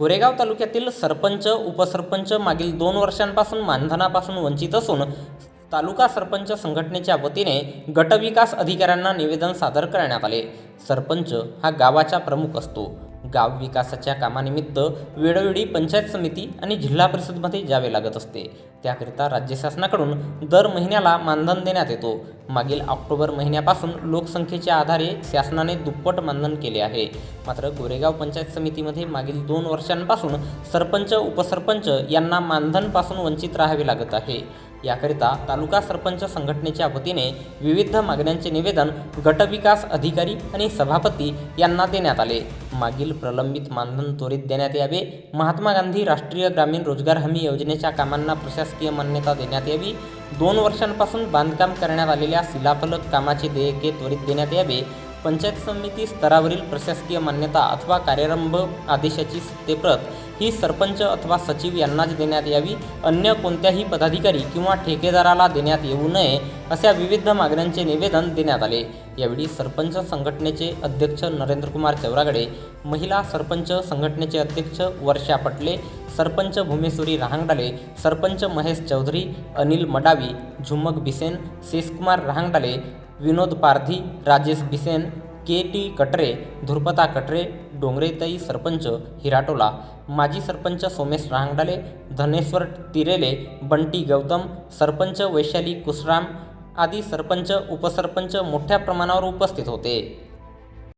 गोरेगाव तालुक्यातील सरपंच उपसरपंच मागील दोन वर्षांपासून मानधनापासून वंचित असून तालुका सरपंच संघटनेच्या वतीने गटविकास अधिकाऱ्यांना निवेदन सादर करण्यात आले. सरपंच हा गावाचा प्रमुख असतो. गाव विकासाच्या कामानिमित्त वेळोवेळी पंचायत समिती आणि जिल्हा परिषदमध्ये जावे लागत असते. त्याकरिता राज्य शासनाकडून दर महिन्याला मानधन देण्यात येतो. मागील ऑक्टोबर महिन्यापासून लोकसंख्येच्या आधारे शासनाने दुप्पट मानधन केले आहे. मात्र गोरेगाव पंचायत समितीमध्ये मागील दोन वर्षांपासून सरपंच उपसरपंच यांना मानधनपासून वंचित राहावे लागत आहे. याकरिता तालुका सरपंच संघटनेच्या वतीने विविध मागण्यांचे निवेदन गटविकास अधिकारी आणि सभापती यांना देण्यात आले. मागील प्रलंबित मानधन त्वरित देण्यात यावे. महात्मा गांधी राष्ट्रीय ग्रामीण रोजगार हमी योजनेच्या कामांना प्रशासकीय मान्यता देण्यात यावी. दोन वर्षांपासून बांधकाम करण्यात आलेल्या शिलाफलक कामाचे देयके त्वरित देण्यात यावे. पंचायत समिती स्तरावरील प्रशासकीय मान्यता अथवा कार्यारंभ आदेशाची सत्यप्रत ही सरपंच अथवा सचिव यांनाच देण्यात यावी. अन्य कोणत्याही पदाधिकारी किंवा ठेकेदाराला देण्यात येऊ नये अशा विविध मागण्यांचे निवेदन देण्यात आले. यावेळी सरपंच संघटनेचे अध्यक्ष नरेंद्रकुमार चौरागडे महिला सरपंच संघटनेचे अध्यक्ष वर्षा पटले सरपंच भूमेश्वरी रहांगडाले सरपंच महेश चौधरी अनिल मडावी झुमक बिसेन शेषकुमार रहांगडाले विनोद पारधी राजेश बिसेन के टी कटरे ध्रुपता कटरे डोंगरेताई सरपंच हिराटोला माजी सरपंच सोमेश रांगडाले धनेश्वर तिरेले बंटी गौतम सरपंच वैशाली कुसराम आदी सरपंच उपसरपंच मोठ्या प्रमाणावर उपस्थित होते.